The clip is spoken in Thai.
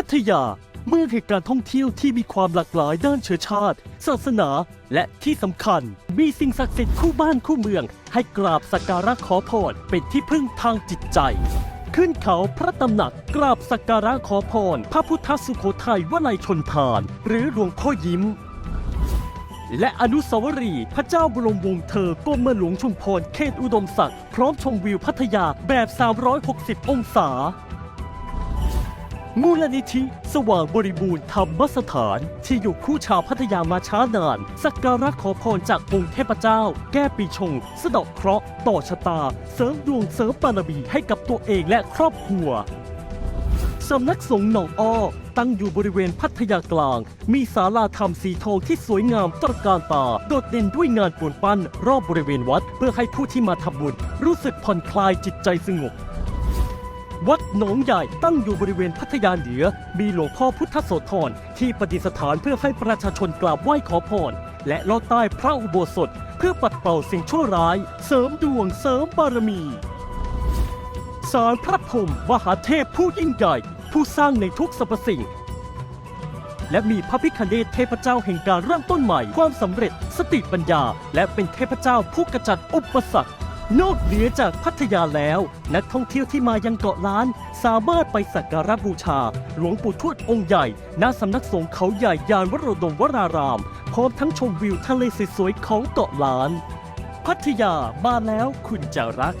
พัทยา เมืองแห่งการท่องเที่ยวที่มีความหลากหลายด้านเชื้อชาติ ศาสนา และที่สำคัญ มีสิ่งศักดิ์สิทธิ์คู่บ้านคู่เมือง ให้กราบสักการะขอพรเป็นที่พึ่งทางจิตใจ ขึ้นเขาพระตำหนักกราบสักการะขอพรพระพุทธสุโขทัยวลัยชนทาน หรือหลวงพ่อยิ้มและอนุสาวรีย์พระเจ้าบรมวงศ์เธอกรมหลวงชุมพรเขตอุดมศักดิ์พร้อมชมวิวพัทยาแบบ 360 องศา มูลนิธิสว่างบริบูรณ์ธรรมสถาน ที่อยู่คู่ชาวพัทยามาช้านาน สักการะขอพรจากองค์เทพเจ้า แก้ปีชง สะเดอกเคราะห์ต่อชะตา เสริมดวงเสริมบารมีให้กับตัวเองและครอบครัวสำนักสงฆ์หนองอ้อ ตั้งอยู่บริเวณพัทยากลาง มีศาลาธรรมสีทองที่สวยงามตระการตา โดดเด่นด้วยงานปูนปั้น รอบบริเวณวัด เพื่อให้ผู้ที่มาทำบุญรู้สึกผ่อนคลายจิตใจสงบ วัดหนองใหญ่ตั้งอยู่บริเวณพัทยาเหนือ มีหลวงพ่อพุทธโสธรที่ประดิษฐานเพื่อให้ประชาชนกราบไหว้ขอพร และลอดใต้พระอุโบสถ เพื่อปัดเป่าสิ่งชั่วร้าย เสริมดวงเสริมบารมีสารพระพรหมมหาเทพผู้ยิ่งใหญ่ ผู้สร้างในทุกสรรพสิ่ง และมีพระพิคเนตเทพเจ้าแห่งการเริ่มต้นใหม่ความสำเร็จสติปัญญา และเป็นเทพเจ้าผู้กระจัดอุปสรรค นอกเหนือจากพัทยาแล้ว นักท่องเที่ยวที่มายังเกาะล้าน สามารถไปสักการะบูชา หลวงปู่ทวดองค์ใหญ่ ณสำนักสงฆ์เขาใหญ่ยานวโรดมวราราม พร้อมทั้งชมวิวทะเลสวยๆของเกาะล้าน พัทยามาแล้วคุณจะรัก